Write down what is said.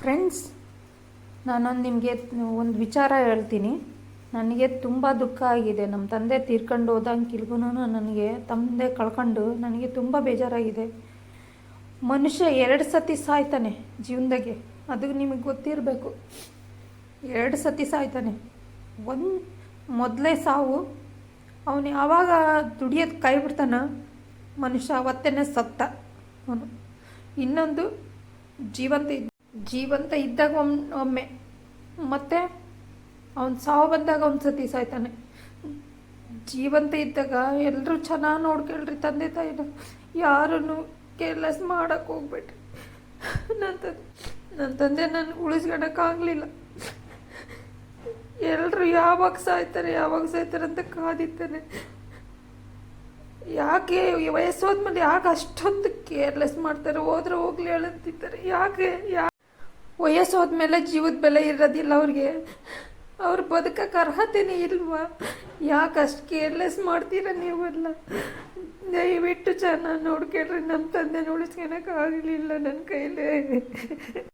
Friends ನಾನೊಂದು ನಿಮಗೆ ಒಂದು ವಿಚಾರ ಹೇಳ್ತೀನಿ. ನನಗೆ ತುಂಬ ದುಃಖ ಆಗಿದೆ. ನಮ್ಮ ತಂದೆ ತೀರ್ಕೊಂಡು ಹೋದಂಗಿಲ್ಗೂ ನನಗೆ ತಂದೆ ಕಳ್ಕೊಂಡು ನನಗೆ ತುಂಬ ಬೇಜಾರಾಗಿದೆ. ಮನುಷ್ಯ ಎರಡು ಸತಿ ಸಾಯ್ತಾನೆ ಜೀವನದಾಗೆ. ಅದು ನಿಮಗೆ ಗೊತ್ತಿರಬೇಕು. ಎರಡು ಸತಿ ಸಾಯ್ತಾನೆ. ಒಂದು ಮೊದಲೇ ಸಾವು. ಅವನು ಯಾವಾಗ ದುಡಿಯೋದು ಕೈ ಬಿಡ್ತಾನ ಮನುಷ್ಯ ಅವತ್ತೇನೆ ಸತ್ತ ಅವನು. ಇನ್ನೊಂದು ಜೀವಂತ ಜೀವಂತ ಇದ್ದಾಗ ಒಮ್, ಒಮ್ಮೆ. ಮತ್ತೆ ಅವನು ಸಾವು ಬಂದಾಗ ಒಂದು ಸತಿ ಸಾಯ್ತಾನೆ. ಜೀವಂತ ಇದ್ದಾಗ ಎಲ್ಲರೂ ಚೆನ್ನಾಗಿ ನೋಡ್ಕೊಳ್ರಿ ತಂದೆ ತಾಯಿನ. ಯಾರನ್ನು ಕೇರ್ಲೆಸ್ ಮಾಡೋಕ್ಕೆ ಹೋಗ್ಬೇಡ್ರಿ. ನನ್ನ ತಂದೆ ನನ್ನ ತಂದೆ ನಾನು ಉಳಿಸ್ಕೊಳಕ್ಕಾಗಲಿಲ್ಲ. ಎಲ್ಲರೂ ಯಾವಾಗ ಸಾಯ್ತಾರೆ ಯಾವಾಗ ಸಾಯ್ತಾರೆ ಅಂತ ಕಾದಿತ್ತಾನೆ ಯಾಕೆ ವಯಸ್ಸು ಹೋದ್ಮೇಲೆ ಯಾಕೆ ಅಷ್ಟೊಂದು ಕೇರ್ಲೆಸ್ ಮಾಡ್ತಾರೆ? ಹೋದ್ರೆ ಹೋಗ್ಲಿ ಹೇಳಂತಿದ್ದಾರೆ ಯಾಕೆ, ಯಾ ವಯಸ್ಸು ಹೋದ್ಮೇಲೆ ಜೀವದ ಬೆಲೆ ಇರೋದಿಲ್ಲ ಅವ್ರಿಗೆ. ಅವ್ರು ಬದುಕಕ್ಕೆ ಅರ್ಹತೆನೇ ಇಲ್ವಾ? ಯಾಕೆ ಅಷ್ಟು ಕೇರ್ಲೆಸ್ ಮಾಡ್ತೀರ ನೀವೆಲ್ಲ? ದಯವಿಟ್ಟು ಚೆನ್ನಾಗಿ ನೋಡ್ಕೊಳ್ರಿ ನಮ್ಮ ತಂದೆ ಉಳಿಸ್ಕೊಳಕ್ಕೆ ಆಗಲಿಲ್ಲ ನನ್ನ ಕೈಲೇ.